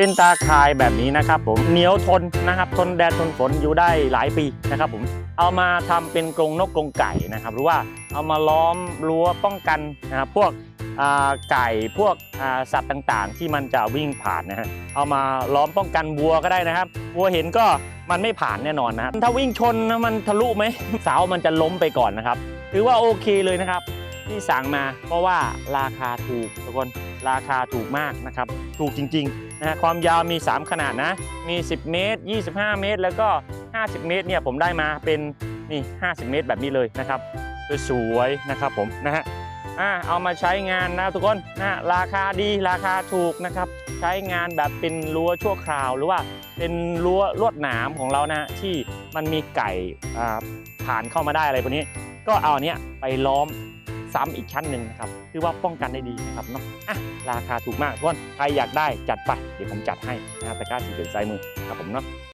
เป็นตาคายแบบนี้นะครับผมเหนียวทนนะครับทนแดดทนฝนอยู่ได้หลายปีนะครับผมเอามาทำเป็นกรงนกกรงไก่นะครับ หรือว่าเอามาล้อมรั้วป้องกันนะครับพวกไก่พวกสัตว์ต่างๆ ที่มันจะวิ่งผ่านนะฮะเอามาล้อมป้องกันวัวก็ได้นะครับวัวเห็นก็มันไม่ผ่านแน่นอนนะครับถ้าวิ่งชนมันทะลุไหมเสามันจะล้มไปก่อนนะครับถือว่าโอเคเลยนะครับ ที่สั่งมา เพราะว่าราคาถูกทุกคนราคาถูกมากนะครับ ถูกจริงๆนะฮะความยาวมี 3 ขนาดนะ มี 10 เมตร 25 เมตร แล้วก็ 50 เมตรเนี่ยผมได้มาเป็นนี่ 50 เมตรแบบนี้เลยนะครับสวยๆนะครับผมนะฮะเอามาใช้งานนะทุกคนนะราคาดีราคาถูกนะครับ ใช้งานแบบเป็นรั้วชั่วคราวหรือว่าเป็นรั้วลวดหนามของเรานะที่มันมีไก่ผ่านเข้ามาได้อะไรพวกนี้ ก็เอาเนี้ยไปล้อม ซ้ำอีกชั้นหนึ่งนะครับคือว่าป้องกันได้ดีนะครับเนาะอะราคาถูกมากทุกคนใครอยากได้จัดไปเดี๋ยวผมจัดให้นะครับตะกร้าสีเหลืองซ้ายมือครับผมเนาะ